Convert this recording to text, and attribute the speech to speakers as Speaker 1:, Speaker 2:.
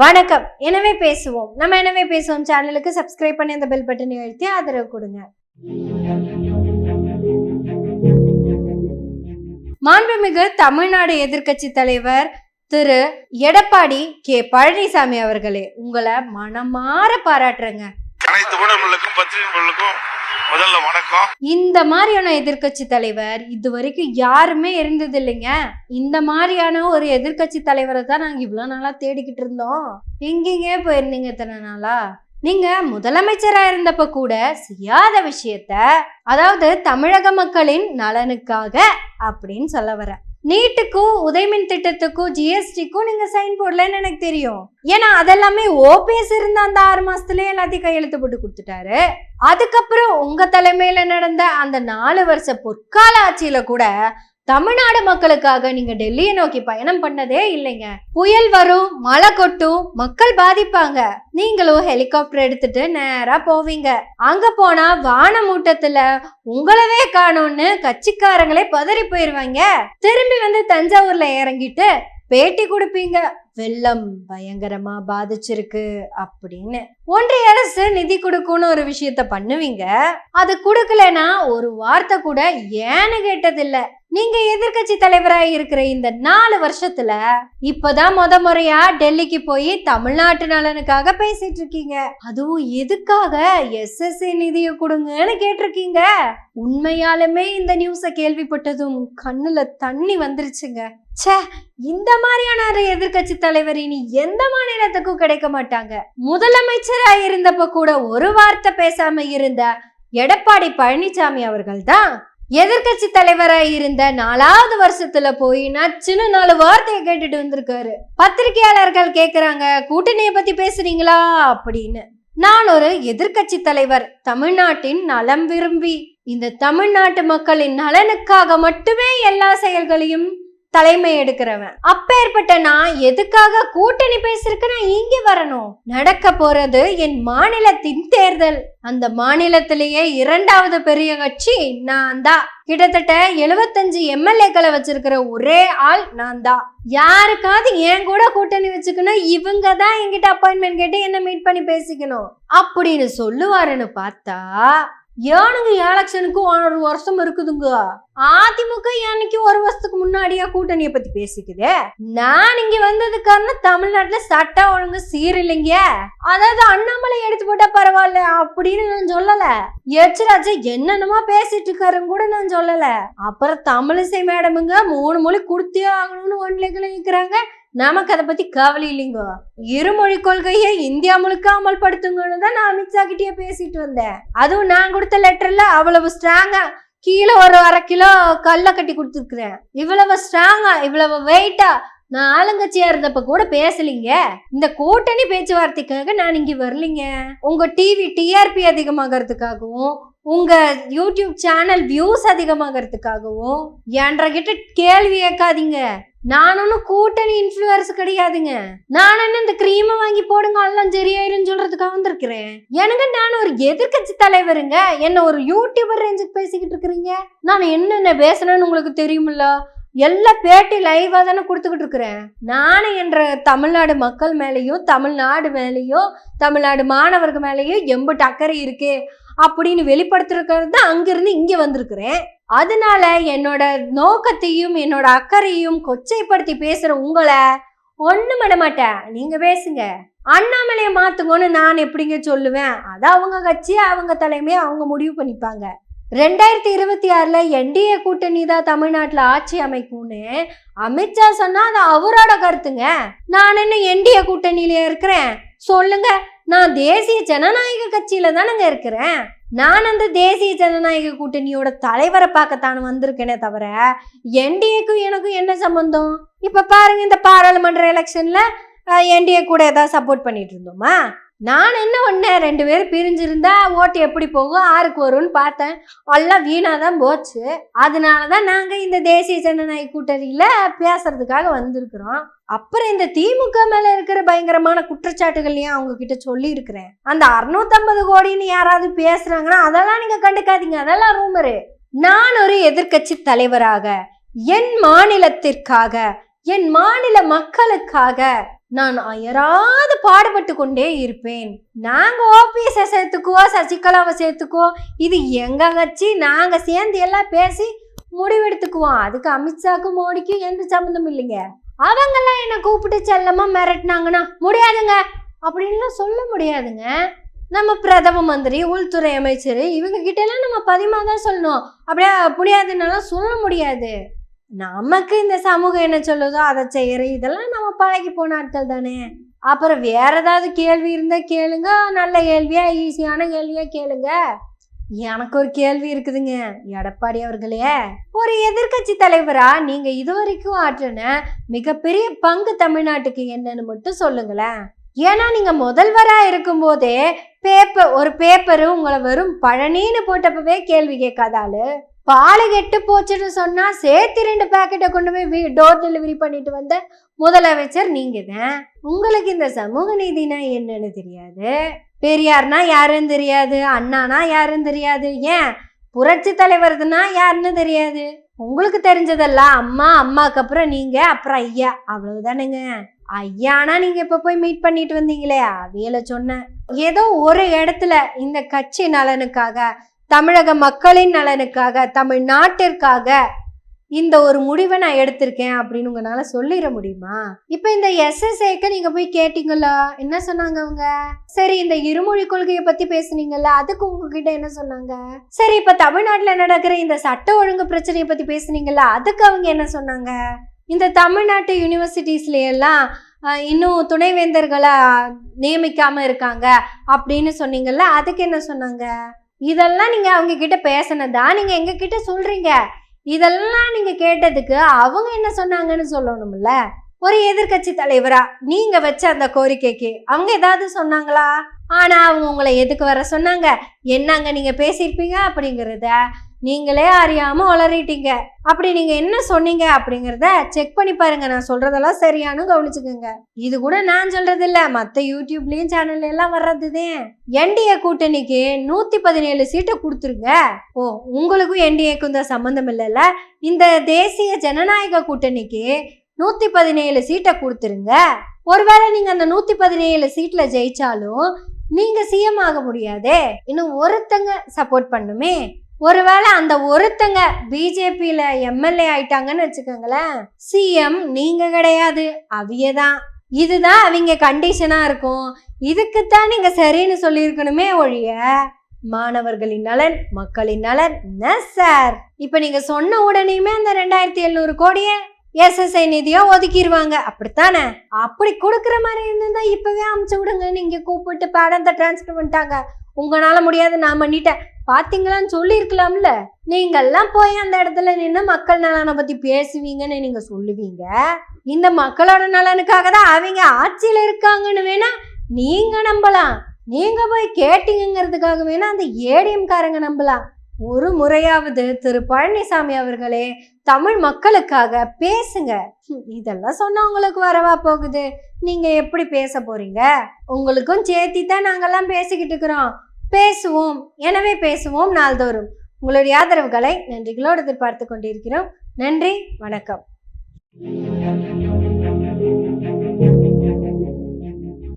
Speaker 1: வணக்கம். எனவே பேசுவோம். நம்ம எனவே பேசுவோம். சேனலுக்கு சப்ஸ்கிரைப் பண்ணி அந்த பெல் பட்டனை அழுத்தி ஆதரவு கொடுங்க. மாண்புமிகு தமிழ்நாடு எதிர்க்கட்சி தலைவர் திரு. எடப்பாடி கே. பழனிசாமி அவர்களே உங்களை மனமாற பாராட்டுறேங்க.
Speaker 2: அனைத்து ஊடகங்களுக்கும் பத்திரிகைகளுக்கும் முதல்ல வணக்கம்.
Speaker 1: இந்த மாதிரியான எதிர்க்கட்சி தலைவர் இது வரைக்கும் யாருமே இருந்தது இல்லைங்க இந்த மாதிரியான ஒரு எதிர்க்கட்சி தலைவரை தான் நாங்க இவ்வளவு நாளா தேடிக்கிட்டு இருந்தோம். எங்கெங்கே போயிருந்தீங்க இத்தனை நாளா? நீங்க முதலமைச்சரா இருந்தப்ப கூட செய்யாத விஷயத்த அதாவது தமிழக மக்களின் நலனுக்காக அப்படின்னு சொல்ல வர நீட்டுக்கும் உதயமின் திட்டத்துக்கும் ஜிஎஸ்டிக்கும் நீங்க சைன் போடலன்னு எனக்கு தெரியும். ஏன்னா அதெல்லாமே ஓபிஎஸ் இருந்த அந்த ஆறு மாசத்துலயே எல்லாத்தையும் கையெழுத்து போட்டு கொடுத்துட்டாரு. அதுக்கப்புறம் உங்க தலைமையில நடந்த அந்த நாலு வருஷ பொற்கால ஆட்சியில கூட தமிழ்நாடு மக்களுக்காக நீங்க டெல்லியை நோக்கி பயணம் பண்ணதே இல்லைங்க. புயல் வரும் மழை கொட்டும் மக்கள் பாதிப்பாங்க. நீங்களும் ஹெலிகாப்டர் எடுத்துட்டு நேரா போவீங்க. அங்க போனா வானமூட்டத்துல உங்களவே காணும்னு கட்சிக்காரங்களே பதறி போயிருவாங்க. திரும்பி வந்து தஞ்சாவூர்ல இறங்கிட்டு பேட்டி கொடுப்பீங்க. வெள்ளம் பயங்கரமா பாதிச்சிருக்கு அப்படின்னு. ஒன்றிய அரசு நிதி கொடுக்கும்னு ஒரு விஷயத்த பண்ணுவீங்க. அது கொடுக்கலனா ஒரு வார்த்தை கூட ஏன்னு கேட்டதில்ல. நீங்க எதிர்க்கட்சி தலைவராக இருக்கிற இந்த நாலு வருஷத்துல இப்பதான் முத முறையா டெல்லிக்கு போய் தமிழ்நாட்டு நலனுக்காக பேசிட்டு இருக்கீங்க. அதுவும் எதுக்காக எஸ்எஸ்சி நிதியை கொடுங்கன்னு கேட்டிருக்கீங்க. உண்மையாலுமே இந்த நியூஸை கேள்விப்பட்டதும் கண்ணுல தண்ணி வந்துருச்சுங்க. ச்சே இந்த மாதிரியான ஒரு எதிர்க்கட்சி தலைவர் இனி எந்த மாநிலத்துக்கும் கிடைக்க மாட்டாங்க. முதலமைச்சரா இருந்தப்ப கூட ஒரு வார்த்தை பேசாம இருந்த எடப்பாடி பழனிசாமி அவர்கள் தான் எதிர்க்கட்சி தலைவரா இருந்த நாலாவது வருஷத்துல போய் நச்சுன்னு நாலு வார்த்தையை கேட்டுட்டு வந்திருக்காரு. பத்திரிகையாளர்கள் கேக்குறாங்க கூட்டணியை பத்தி பேசுறீங்களா? அப்படின்னு. நான் ஒரு எதிர்க்கட்சி தலைவர் தமிழ்நாட்டின் நலம் விரும்பி இந்த தமிழ்நாட்டு மக்களின் நலனுக்காக மட்டுமே எல்லா செயல்களையும் தலைமை எடுக்கிறவன். அப்பேற்பட்ட நான் எதுக்காக கூட்டணி பேசிருக்கு நான் இங்க வரணும். நடக்க போறது என் மாநிலத்தின் தேர்தல். அந்த மாநிலத்திலேயே இரண்டாவது பெரிய கட்சி நான் தான் கிட்டத்தட்ட எழுபத்தஞ்சு எம்எல்ஏக்களை வச்சிருக்கிற ஒரே ஆள் நான் தான் யாருக்காவது என் கூட கூட்டணி வச்சுக்கணும்? இவங்க தான் என்கிட்ட அப்பாயின்மெண்ட் கேட்டு என்ன மீட் பண்ணி பேசிக்கணும். அப்படின்னு சொல்லுவாருன்னு பார்த்தா ஏனுங்க எலெக்ஷனுக்கும் ஒரு வருஷம் இருக்குதுங்க? அதிமுக என்னைக்கு ஒரு வருஷத்துக்கு முன்னாடியா கூட்டணியை பத்தி பேசிக்குது? நான் இங்க வந்தது காரணம் தமிழ்நாட்டுல சட்டம் ஒழுங்கு சீரில்லைங்க. அதாவது அண்ணாமலை எடுத்து போட்டா பரவாயில்ல அப்படின்னு நான் சொல்லல. எச்சராஜா என்னென்னமோ பேசிட்டு இருக்காருன்னு கூட நான் சொல்லல. அப்புறம் தமிழிசை மேடமுங்க மூணு மொழி கொடுத்தே ஆகணும்னு ஒன்லைகளை நிற்கிறாங்க நமக்கு அதை பத்தி கவலை இல்லைங்க. இருமொழி கொள்கையை இந்தியா முழுக்க அமல்படுத்துங்கன்னு தான் நான் அமித்ஷா கிட்டேயே பேசிட்டு வந்தேன். அதுவும் நான் கொடுத்த லெட்டர்ல அவ்வளவு ஸ்ட்ராங்கா கீழே ஒரு அரை கிலோ கல்ல கட்டி கொடுத்துருக்குறேன். இவ்வளவு ஸ்ட்ராங்கா இவ்வளவு வெயிட்டா நான் ஆளுங்கட்சியா இருந்தப்ப கூட பேசலீங்க. இந்த கூட்டணி பேச்சுவார்த்தைக்காக நான் இங்க வரலீங்க. உங்க டிவி டிஆர்பி அதிகமாகறதுக்காகவும் உங்க யூடியூப் சேனல் வியூஸ் அதிகமாகறதுக்காகவும் என்ற கிட்ட கேள்வி கேட்காதீங்க. நான் ஒன்றும் கூட்டணி இன்ஃப்ளூயர்ஸ் கிடையாதுங்க. நான் என்ன இந்த க்ரீமை வாங்கி போடுங்க எல்லாம் சரியாயிருன்னு சொல்றதுக்காக வந்திருக்கிறேன். எனக்கு நான் ஒரு எதிர்க்கட்சி தலைவருங்க. என்ன ஒரு யூடியூபர் ரேஞ்சுக்கு பேசிக்கிட்டு இருக்கிறீங்க? நான் என்னென்ன பேசுறேன்னு உங்களுக்கு தெரியுமில்ல? எல்லா பேட்டி லைவாக தானே கொடுத்துக்கிட்டு இருக்கிறேன். நானே என்ற தமிழ்நாடு மக்கள் மேலேயும் தமிழ்நாடு மேலேயும் தமிழ்நாடு மாணவர்கள் மேலேயும் எம்பு அக்கறை இருக்கு அப்படின்னு வெளிப்படுத்துறது தான் அங்கிருந்து இங்கே வந்திருக்கிறேன். அதனால என்னோட நோக்கத்தையும் என்னோட அக்கறையும் கொச்சைப்படுத்தி பேசுற உங்களை ஒன்றும் பண்ண மாட்டேன். நீங்க பேசுங்க. அண்ணாமலையை மாத்துங்கன்னு நான் எப்படிங்க சொல்லுவேன்? அது அவங்க கட்சி அவங்க தலைமையை அவங்க முடிவு பண்ணிப்பாங்க. ரெண்டாயிரத்தி இருபத்தி ஆறுல என்டிஏ கூட்டணி தான் தமிழ்நாட்டுல ஆட்சி அமைக்கும்னு அமித்ஷா சொன்னா அது அவரோட கருத்துங்க. நான் என்ன என்டிஏ கூட்டணியில இருக்கிறேன்? சொல்லுங்க. நான் தேசிய ஜனநாயக கட்சியில தானங்க இருக்கிறேன். நான் அந்த தேசிய ஜனநாயக கூட்டணியோட தலைவரை பார்க்கத்தான் வந்திருக்கேனே தவிர என்டிஏக்கும் எனக்கும் என்ன சம்பந்தம்? இப்போ பாருங்க இந்த பாராளுமன்ற எலெக்ஷனில் என்டிஏ கூட ஏதாவது சப்போர்ட் பண்ணிட்டு இருந்தோமா? நான் என்ன பண்ணேன்? ரெண்டு பேரும் பிரிஞ்சிருந்தா ஓட்டு எப்படி போகும்? ஆறுக்கு வரும்னு பார்த்தேன். எல்லாம் வீணாக தான் போச்சு. அதனால தான் நாங்கள் இந்த தேசிய ஜனநாயக கூட்டணியில் பேசுறதுக்காக வந்திருக்கிறோம். அப்புறம் இந்த திமுக மேல இருக்கிற பயங்கரமான குற்றச்சாட்டுகள்லையும் அவங்க கிட்ட சொல்லி இருக்கிறேன் அந்த அறுநூத்தம்பது கோடின்னு யாராவது பேசுறாங்கன்னா அதெல்லாம் நீங்க கண்டுக்காதீங்க. அதெல்லாம் ரூமரு நான் ஒரு எதிர்க்கட்சி தலைவராக என் மாநிலத்திற்காக என் மாநில மக்களுக்காக நான் அயராது பாடுபட்டு கொண்டே இருப்பேன் நாங்கள் ஓபிஎஸ் சேர்த்துக்குவோம் சசிகலாவை சேர்த்துக்குவோம் இது எங்க கட்சி? நாங்கள் சேர்ந்து எல்லாம் பேசி முடிவெடுத்துக்குவோம். அதுக்கு அமித்ஷாக்கும் மோடிக்கும் எந்த சம்மந்தம் இல்லைங்க. அவங்கெல்லாம் என்னை கூப்பிட்டு செல்லமா மிரட்டினாங்கன்னா முடியாதுங்க. அப்படின்லாம் சொல்ல முடியாதுங்க. நம்ம பிரதம மந்திரி உள்துறை அமைச்சர் இவங்க கிட்டலாம் நம்ம பதிமா தான் சொல்லணும். அப்படியே முடியாதுன்னாலாம் சொல்ல முடியாது. நமக்கு இந்த சமூகம் என்ன சொல்லுதோ அதை செய்யற இதெல்லாம் நம்ம பழகி போன ஆட்கள் தானே. அப்புறம் வேற ஏதாவது கேள்வி இருந்தால் கேளுங்க. நல்ல கேள்வியா ஈஸியான கேள்வியா கேளுங்க. எனக்கு ஒரு கேள்வி இருக்குதுங்க. எடப்பாடி அவர்களே ஒரு எதிர்க்கட்சி தலைவரா நீங்க இதுவரைக்கும் ஆற்றின மிகப்பெரிய பங்கு தமிழ்நாட்டுக்கு என்னன்னு மட்டும் சொல்லுங்களேன். ஏன்னா நீங்க முதல்வரா இருக்கும்போதே பேப்பர் ஒரு பேப்பரு உங்களை வெறும் பழனின்னு போட்டப்பவே கேள்வி கேட்காத ஆளு. பால் கெட்டு போச்சுன்னு சொன்னா சேர்த்து ரெண்டு பேக்கெட்டை கொண்டு போய் வீ டோர் டெலிவரி பண்ணிட்டு வந்த முதலமைச்சர் நீங்க தான் உங்களுக்கு இந்த சமூக நீதினா என்னன்னு தெரியாது. பெரியார்னா யாருன்னு தெரியாது. அண்ணானா யாருன்னு தெரியாது. ஏன்? புரட்சி தலைவர்னா யாருன்னு தெரியாது. உங்களுக்கு தெரிஞ்சதெல்லாம் அம்மா அம்மாக்கு அப்புறம் நீங்க அப்புறம் ஐயா. அவ்வளவுதானுங்க. ஐயானா நீங்க இப்ப போய் மீட் பண்ணிட்டு வந்தீங்களே அவியல சொன்னேன். ஏதோ ஒரு இடத்துல இந்த கட்சி நலனுக்காக தமிழக மக்களின் நலனுக்காக தமிழ்நாட்டிற்காக இந்த ஒரு முடிவை நான் எடுத்திருக்கேன் அப்படின்னு உங்களால் சொல்லிட முடியுமா? இப்போ இந்த எஸ்எஸ்ஏக்கு நீங்கள் போய் கேட்டிங்களா என்ன சொன்னாங்க அவங்க? சரி இந்த இருமொழி கொள்கையை பற்றி பேசுனீங்கல்ல அதுக்கு உங்ககிட்ட என்ன சொன்னாங்க? சரி இப்போ தமிழ்நாட்டில் நடக்கிற இந்த சட்ட ஒழுங்கு பிரச்சனையை பற்றி பேசுனீங்கல்ல அதுக்கு அவங்க என்ன சொன்னாங்க? இந்த தமிழ்நாட்டு யூனிவர்சிட்டிஸ்லையெல்லாம் இன்னும் துணைவேந்தர்களை நியமிக்காமல் இருக்காங்க அப்படின்னு சொன்னீங்கல்ல அதுக்கு என்ன சொன்னாங்க? இதெல்லாம் நீங்கள் அவங்க கிட்ட பேசினதா நீங்கள் எங்க கிட்ட சொல்றீங்க? இதெல்லாம் நீங்கள் கேட்டதுக்கு அவங்க என்ன சொன்னாங்கன்னு சொல்லணும்ல? ஒரு எதிர்க்கட்சி தலைவரா நீங்க வச்ச அந்த கோரிக்கைக்கு அவங்க ஏதாவது சொன்னாங்களா? ஆனா அவங்க உங்களை எதுக்கு வர சொன்னாங்க? என்னங்க நீங்க பேசியிருப்பீங்க அப்படிங்கிறத நீங்களே அறியாமல் உளறிட்டீங்க அப்படி நீங்கள் என்ன சொன்னீங்க அப்படிங்கிறத செக் பண்ணி பாருங்க. நான் சொல்கிறதெல்லாம் சரியானு கவனிச்சுக்கோங்க. இது கூட நான் சொல்கிறது இல்லை மற்ற யூடியூப்லேயும் சேனல்ல எல்லாம் வர்றதுதான் என்டிஏ கூட்டணிக்கு நூற்றி பதினேழு சீட்டை கொடுத்துருங்க. ஓ உங்களுக்கும் என்டிஏக்கும் தான் சம்மந்தம் இல்லைல்ல? இந்த தேசிய ஜனநாயக கூட்டணிக்கு நூற்றி பதினேழு சீட்டை கொடுத்துருங்க. ஒருவேளை நீங்கள் அந்த நூற்றி பதினேழு சீட்டில் ஜெயிச்சாலும் நீங்கள் சிஎம் ஆக முடியாதே. இன்னும் ஒருத்தங்க சப்போர்ட் பண்ணுமே. ஒருவேளை அந்த ஒருத்தங்க பிஜேபியில எம்எல்ஏ ஆயிட்டாங்கன்னு வச்சுக்கோங்களேன் சிஎம் நீங்க கிடையாது அவியதான் இதுதான் அவங்க கண்டிஷனா இருக்கும். இதுக்குத்தான் நீங்க சரின்னு சொல்லியிருக்கணுமே ஒழிய மாணவர்களின் நலன் மக்களின் நலன் என்ன சார்? இப்ப நீங்க சொன்ன உடனேயுமே அந்த ரெண்டாயிரத்தி எழுநூறு கோடியை எஸ்எஸ்ஐ நிதியா ஒதுக்கிடுவாங்க அப்படித்தானே? அப்படி கொடுக்குற மாதிரி இருந்தா இப்பவே அமுச்சு விடுங்க நீங்க கூப்பிட்டு படத்தை டிரான்ஸ்ஃபர் பண்ணிட்டாங்க. உங்களால முடியாது நான் பண்ணிட்டேன். பாத்தீங்களான்னு சொல்லியிருக்கலாம்ல. நீங்கெல்லாம் போய் அந்த இடத்துல நின்று மக்கள் நலனை பத்தி பேசுவீங்கன்னு நீங்க சொல்லுவீங்க. இந்த மக்களோட நலனுக்காக தான் அவங்க ஆட்சியில இருக்காங்கன்னு வேணா நீங்க நம்பலாம். நீங்க போய் கேட்டீங்கிறதுக்காக வேணா அந்த ஏடிஎம் காரங்க நம்பலாம். ஒரு முறையாவது திரு பழனிசாமி அவர்களே தமிழ் மக்களுக்காக பேசுங்க. இதெல்லாம் சொன்னா உங்களுக்கு வரவா போகுது? நீங்க எப்படி பேச போறீங்க? உங்களுக்கும் சேர்த்தி தான் நாங்கெல்லாம் பேசிக்கிட்டு இருக்கிறோம். பேசுவோம். எனவே பேசுவோம் நாள்தோறும். உங்களுடைய ஆதரவுகளை நன்றிகளோடு எதிர்பார்த்து கொண்டிருக்கிறோம். நன்றி வணக்கம்.